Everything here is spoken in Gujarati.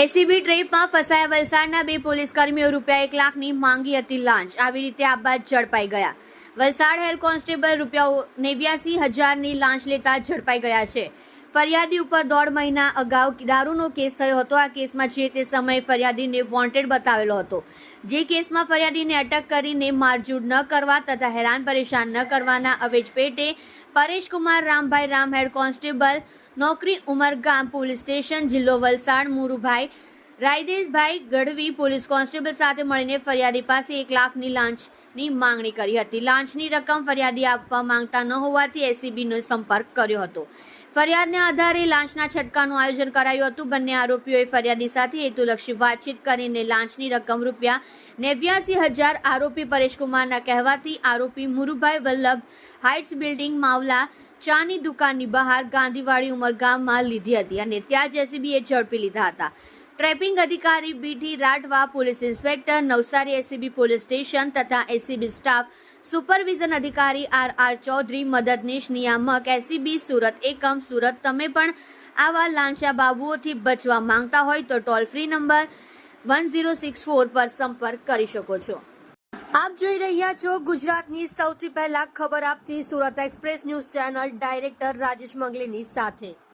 એસીબી ટ્રેપમાં ફસાયા વલસાડના બે પોલીસ કર્મીઓ રૂપિયા એક લાખની માંગી હતી લાંચ. આવી રીતે આ બાદ ઝડપાઈ ગયા. વલસાડ હેડ કોન્સ્ટેબલ રૂપિયા નેવ્યાસી હજારની લાંચ લેતા ઝડપાઈ ગયા છે. ફરિયાદી ઉપર દોઢ મહિના અગાઉ દારૂનો કેસ થયો હતો. આ કેસમાં જે તે સમયે ફરિયાદીને વોન્ટેડ બતાવેલો હતો. જે કેસમાં ફરિયાદીને અટક કરીને મારઝૂડ ન કરવા તથા હેરાન પરેશાન ન કરવાના અવેજ પેટે પરેશકુમાર રામભાઈ રામ હેડ કોન્સ્ટેબલ, નોકરી ઉમરગામ પોલીસ સ્ટેશન, જિલ્લો વલસાડ, મુરુભાઈ, રાયદેશભાઈ ગઢવી પોલીસ કોન્સ્ટેબલ સાથે મળીને ફરિયાદી પાસે એક લાખની લાંચની માંગણી કરી હતી. લાંચની રકમ ફરિયાદી આપવા માંગતા ન હોવાથી એસીબીનો સંપર્ક કર્યો હતો. ફરિયાદને આધારે લાંચના છટકાનું આયોજન કરાયું હતું. બંને આરોપીઓએ ફરિયાદી સાથે હેતુલક્ષી વાતચીત કરીને લાંચની રકમ રૂપિયા નેવ્યાસી હજાર આરોપી પરેશકુમારના કહેવાથી આરોપી મુરુભાઈ વલ્લભ હાઇટ્સ બિલ્ડિંગ માવલા ચાની દુકાનની બહાર ગાંધીવાડી ઉમરગામમાં લીધી હતી અને ત્યાં જેસીબીએ ઝડપી લીધા હતા. ટ્રેપિંગ અધિકારી BT Rathva, police inspector, Navsari ACB police station તથા એસીબી સ્ટાફ, સુપરવિઝન અધિકારી આર આર ચૌધરી, મદદનીશ નિયામક એસીબી સુરત એકમ, સુરત તમે પણ આવા લાંચા બાબુઓથી બચવા માંગતા હોય તો toll free number one zero six four પર સંપર્ક કરી શકો છો. આપ જોઈ રહ્યા છો ગુજરાતની સૌથી પહેલા ખબર આપતી Surat express news channel director Rajesh મંગલીની સાથે.